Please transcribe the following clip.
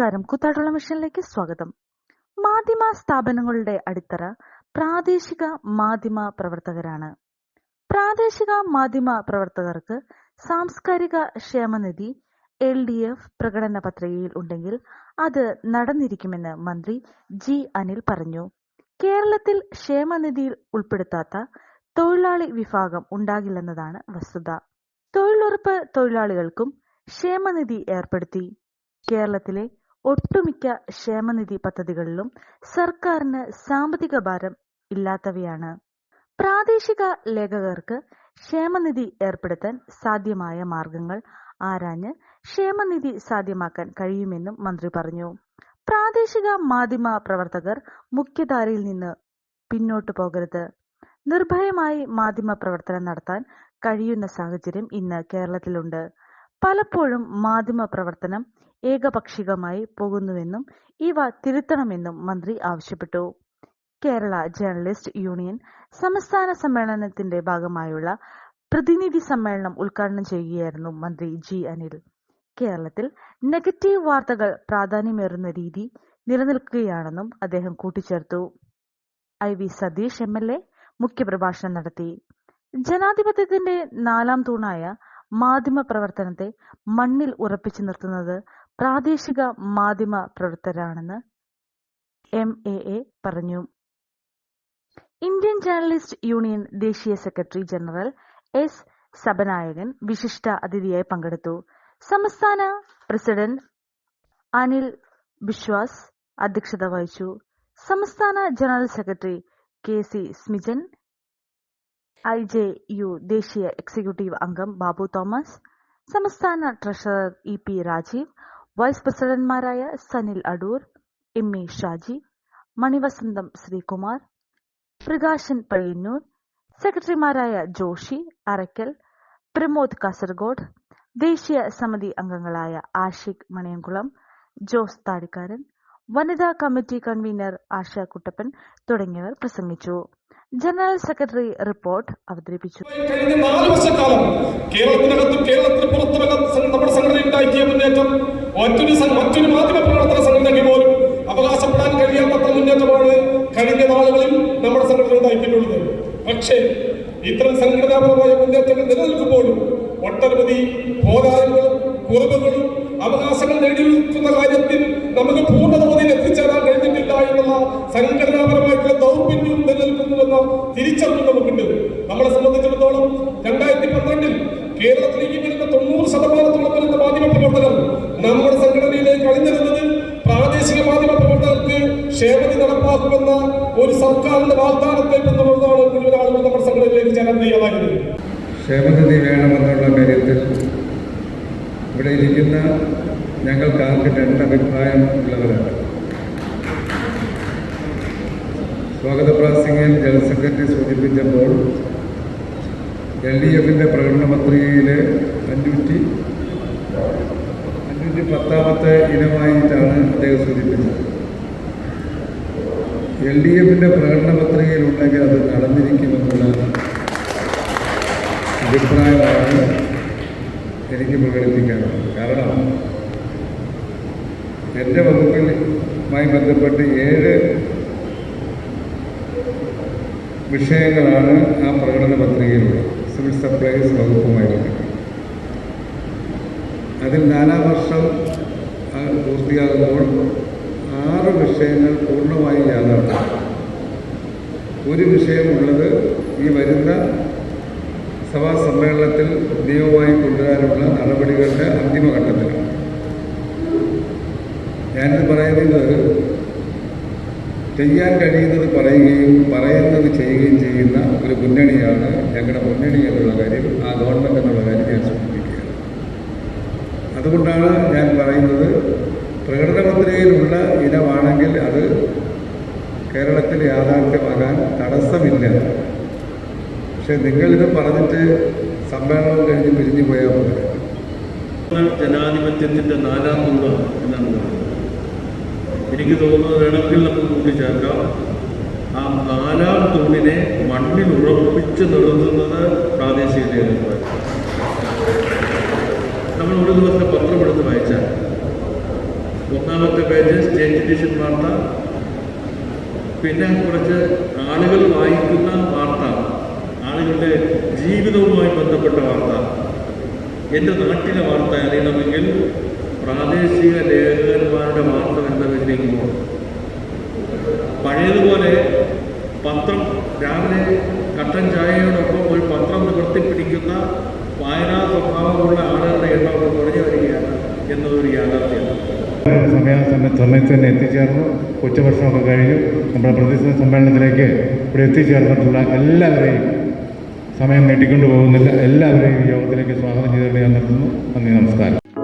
നമസ്കാരം. കൂത്താട്ടുള്ള മിഷനിലേക്ക് സ്വാഗതം. മാധ്യമ സ്ഥാപനങ്ങളുടെ അടിത്തറ പ്രാദേശിക മാധ്യമ പ്രവർത്തകരാണ്. പ്രാദേശിക മാധ്യമ പ്രവർത്തകർക്ക് സാംസ്കാരിക ക്ഷേമനിധി എൽ ഡി എഫ് പ്രകടന പത്രികയിൽ ഉണ്ടെങ്കിൽ അത് നടന്നിരിക്കുമെന്ന് മന്ത്രി ജി അനിൽ പറഞ്ഞു. കേരളത്തിൽ ക്ഷേമനിധിയിൽ ഉൾപ്പെടുത്താത്ത തൊഴിലാളി വിഭാഗം ഉണ്ടാകില്ലെന്നതാണ് വസ്തുത. തൊഴിലുറപ്പ് തൊഴിലാളികൾക്കും ക്ഷേമനിധി ഏർപ്പെടുത്തി. കേരളത്തിലെ ഒട്ടുമിക്ക ക്ഷേമനിധി പദ്ധതികളിലും സർക്കാരിന് സാമ്പത്തിക ഭാരം ഇല്ലാത്തവയാണ്. പ്രാദേശിക ലേഖകർക്ക് ക്ഷേമനിധി ഏർപ്പെടുത്താൻ സാധ്യമായ മാർഗങ്ങൾ ആരാഞ്ഞ് ക്ഷേമനിധി സാധ്യമാക്കാൻ കഴിയുമെന്നും മന്ത്രി പറഞ്ഞു. പ്രാദേശിക മാധ്യമ പ്രവർത്തകർ മുഖ്യധാരയിൽ നിന്ന് പിന്നോട്ടു പോകരുത്. നിർഭയമായി മാധ്യമ പ്രവർത്തനം നടത്താൻ കഴിയുന്ന സാഹചര്യം ഇന്ന് കേരളത്തിലുണ്ട്. പലപ്പോഴും മാധ്യമ പ്രവർത്തനം ഏകപക്ഷീയമായി പോകുന്നുവെന്നും ഇവ തിരുത്തണമെന്നും മന്ത്രി ആവശ്യപ്പെട്ടു. കേരള ജേർണലിസ്റ്റ് യൂണിയൻ സംസ്ഥാന സമ്മേളനത്തിന്റെ ഭാഗമായുള്ള പ്രതിനിധി സമ്മേളനം ഉദ്ഘാടനം ചെയ്യുകയായിരുന്നു മന്ത്രി ജി അനിൽ. കേരളത്തിൽ നെഗറ്റീവ് വാർത്തകൾ പ്രാധാന്യമേറുന്ന രീതി നിലനിൽക്കുകയാണെന്നും അദ്ദേഹം കൂട്ടിച്ചേർത്തു. I V Satheesh M L A മുഖ്യപ്രഭാഷണം നടത്തി. ജനാധിപത്യത്തിന്റെ നാലാം തൂണായ മാധ്യമ പ്രവർത്തനത്തെ മണ്ണിൽ ഉറപ്പിച്ചു നിർത്തുന്നത് പ്രാദേശിക മാധ്യമ പ്രവർത്തകരാണെന്ന് എം എ എ പറഞ്ഞു. ഇന്ത്യൻ ജേർണലിസ്റ്റ് യൂണിയൻ ദേശീയ സെക്രട്ടറി ജനറൽ എസ് സബനായകൻ വിശിഷ്ട അതിഥിയായി പങ്കെടുത്തു. സംസ്ഥാന പ്രസിഡന്റ് അനിൽ ബിശ്വാസ് അധ്യക്ഷത വഹിച്ചു. സംസ്ഥാന general secretary K C Smijan I J U ദേശീയ എക്സിക്യൂട്ടീവ് അംഗം ബാബു തോമസ് സംസ്ഥാന treasurer E P Rajeev vice പ്രസിഡന്റ്മാരായ Sanil Adoor M A Shaji Manivasantham Sreekumar Prakashan Payyanur സെക്രട്ടറിമാരായ ജോഷി അറയ്ക്കൽ പ്രമോദ് കാസർഗോഡ് ദേശീയ സമിതി അംഗങ്ങളായ ആഷിഖ് മണിയംകുളം ജോസ് താടിക്കാരൻ വനിതാ കമ്മിറ്റി കൺവീനർ ആശ കുട്ടപ്പൻ തുടങ്ങിയവർ പ്രസംഗിച്ചു. ജനറൽ സെക്രട്ടറി റിപ്പോർട്ട് അവതരിപ്പിച്ചു. കഴിഞ്ഞ നാല് വർഷക്കാലം കേരളത്തിനകത്തും കേരളത്തിന് പുറത്തുമൊക്കെ സം- നമ്മുടെ സംഘടന ഉണ്ടാക്കിയ മുന്നേറ്റം മറ്റൊരു മറ്റൊരു മാധ്യമ പ്രവർത്തന സംഘടനയ്ക്ക് പോലും അവകാശപ്പെടാൻ കഴിയാത്ത മുന്നേറ്റമാണ് കഴിഞ്ഞ നാളുകളിൽ നമ്മുടെ സംഘടന ഉണ്ടാക്കിയിട്ടുള്ളത്. പക്ഷേ ഇത്തരം സംഘടനാപരമായ മുന്നേറ്റങ്ങൾ നിലനിൽക്കുമ്പോഴും ഒട്ടനവധി പോരായ്മകളും കുറവുകളും അവകാശങ്ങൾ നേടിയെടുക്കുന്ന കാര്യത്തിൽ നമുക്ക് എത്തിച്ചേരാൻ എന്നുള്ള സംഘടനാപരമായിട്ടുള്ള ദൗർബല്യവും നിലനിൽക്കുന്നുവെന്ന തിരിച്ചറിവ് നമുക്കുണ്ട്. നമ്മളെ സംബന്ധിച്ചിടത്തോളം രണ്ടായിരത്തി പന്ത്രണ്ടിൽ കേരളത്തിലേക്ക് വരുന്ന തൊണ്ണൂറ് ശതമാനത്തോളം വരുന്ന മാധ്യമ പ്രവർത്തകർ നമ്മുടെ സംഘടനയിലേക്ക് അണിനിരുന്നത് പ്രാദേശിക മാധ്യമ പ്രവർത്തകർക്ക് ക്ഷേമതി നടപ്പാക്കുമെന്ന ഒരു സർക്കാരിന്റെ വാഗ്ദാനത്തെ പിന്തുടർന്നാണ് മുഴുവൻ ആളുകൾ നമ്മുടെ സംഘടനയിലേക്ക് ചേരാൻ തയ്യാറായത്. ക്ഷേമനിധി വേണമെന്നുള്ള കാര്യത്തിൽ ഇവിടെ ഇരിക്കുന്ന ഞങ്ങൾക്ക് ആർക്കും രണ്ട് അഭിപ്രായം ഉള്ളവരാണ് സ്വാഗത പ്രാസിംഗൻ ജനറൽ സെക്രട്ടറി സൂചിപ്പിച്ചപ്പോൾ എൽ ഡി എഫിന്റെ പ്രകടന പത്രികയിലെ അഞ്ഞൂറ്റി അഞ്ഞൂറ്റി പത്താമത്തെ ഇനമായിട്ടാണ് അദ്ദേഹം സൂചിപ്പിച്ചത്. എൽ ഡി എഫിന്റെ പ്രകടന പത്രികയിലുണ്ടെങ്കിൽ അത് നടന്നിരിക്കുമെന്നുള്ള അഭിപ്രായമാണ് എനിക്ക് പ്രകടിപ്പിക്കാനുള്ളത് കാരണം എന്റെ വകുപ്പിലുമായി ബന്ധപ്പെട്ട് ഏഴ് വിഷയങ്ങളാണ് ആ പ്രകടന പത്രികയിലുള്ളത്. സിവിൽ സപ്ലൈസ് വകുപ്പുമായി ബന്ധപ്പെട്ട് അതിൽ നാലാം വർഷം പൂർത്തിയാകുമ്പോൾ ആറ് വിഷയങ്ങൾ പൂർണമായി യാഥാർത്ഥ്യം. ഒരു വിഷയമുള്ളത് ഈ വരുന്ന സഭാ സമ്മേളനത്തിൽ നിയമമായി കൊണ്ടുവരാനുള്ള നടപടികളുടെ അന്തിമഘട്ടത്തിലാണ്. ഞാനിത് പറയുന്നത് ചെയ്യാൻ കഴിയുന്നത് പറയുകയും പറയുന്നത് ചെയ്യുകയും ചെയ്യുന്ന ഒരു മുന്നണിയാണ് ഞങ്ങളുടെ മുന്നണി എന്നുള്ള കാര്യം ആ ഗവൺമെന്റ് എന്നുള്ള കാര്യം ഞാൻ സൂചിപ്പിക്കുകയാണ്. അതുകൊണ്ടാണ് ഞാൻ പറയുന്നത് പ്രകടന പത്രികയിലുള്ള ഇനമാണെങ്കിൽ അത് കേരളത്തിൽ യാഥാർത്ഥ്യമാകാൻ തടസ്സമില്ല. പക്ഷെ നിങ്ങളിത് പറഞ്ഞിട്ട് സമ്മേളനം കഴിഞ്ഞ് പിരിഞ്ഞു പോയാൽ മതി. ജനാധിപത്യത്തിന്റെ നാലാം തൂണ് എന്നാണ് പറയുന്നത്. എനിക്ക് തോന്നുന്നത് വേണമെങ്കിൽ നമുക്ക് കൂട്ടിച്ചേർക്കാം ആ നാലാം തൂണിനെ മണ്ണിൽ ഉറപ്പിച്ച് നിർത്തുന്നത് പ്രാദേശിക നേതൃത്വം നമ്മൾ ഒരു ദിവസത്തെ പത്രം എടുത്ത് വായിച്ചാൽ. ഒന്നാമത്തെ എഡ്യൂക്കേഷൻ വാർത്ത. പിന്നെ കുറച്ച് ആളുകൾ വായിക്കുന്ന വാർത്ത. ആളുകളുടെ ജീവിതവുമായി ബന്ധപ്പെട്ട വാർത്ത. എന്റെ നാട്ടിലെ വാർത്ത അറിയണമെങ്കിൽ പ്രാദേശിക ലേഖകന്മാരുടെ വാർത്ത എന്ന വെച്ചിരിക്കുമ്പോൾ പഴയതുപോലെ പത്രം രാവിലെ കട്ടൻ ചായയോടൊപ്പം ഒരു പത്രം നിവർത്തി പിടിക്കുന്ന വായനാ സ്വഭാവമുള്ള ആളുകളുടെ എണ്ണം കുറഞ്ഞു വരികയാണ് എന്നതൊരു യാഥാർത്ഥ്യമാണ് സമയ സമയത്ത് തന്നെ എത്തിച്ചേർന്നു. ഉച്ചഭക്ഷണമൊക്കെ കഴിഞ്ഞു. നമ്മുടെ പ്രതിസന്ധി സമ്മേളനത്തിലേക്ക് ഇവിടെ എത്തിച്ചേർന്നിട്ടുള്ള എല്ലാവരെയും സമയം നീട്ടിക്കൊണ്ടു പോകുന്നില്ല എല്ലാവരെയും യോഗത്തിലേക്ക് സ്വാഗതം ചെയ്തുകൊണ്ട് ഞാൻ നിർത്തുന്നു. നന്ദി നമസ്കാരം.